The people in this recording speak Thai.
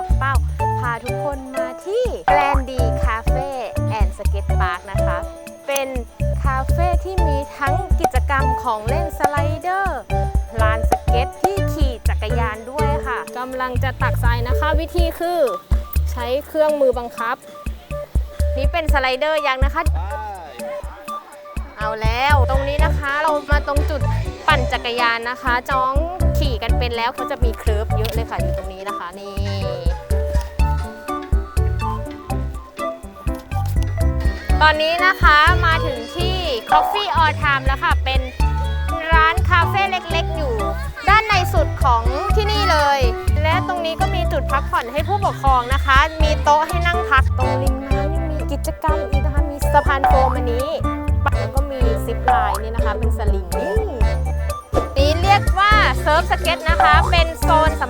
กับเป้า พาทุกคนมาที่แกรนดีคาเฟ่แอนด์สเก็ตพาร์คนะคะ เป็นคาเฟ่ที่มีทั้งกิจกรรมของเล่นสไลเดอร์ลานสเก็ตที่ขี่จักรยานด้วยค่ะกำลังจะตักทรายนะคะ วิธีคือใช้เครื่องมือบังคับ นี่เป็นสไลเดอร์ยักษ์นะคะ เอาแล้วตรงนี้นะคะเรามาตรงจุดปั่นจักรยานนะคะ จ้องขี่กันเป็นแล้วเขาจะมีเคิร์ฟเยอะเลยค่ะอยู่ตรงนี้นะคะนี่ ตอนนี้นะคะมาถึงที่ Coffee All Time แล้วค่ะ เป็นร้านคาเฟ่เล็กๆ อยู่ ด้านในสุดของที่นี่เลย และตรงนี้ก็มีจุดพักผ่อนให้ผู้ปกครองนะคะ มีโต๊ะให้นั่งพักตรงริมน้ำยังมีกิจกรรมอีกนะคะ มีสะพานโฟมอันนี้แล้วก็มีซิปไลน์นี่นะคะ เป็นสลิงนี่นี่เรียกว่าเซิร์ฟสเก็ตนะคะ เป็นโซนสำ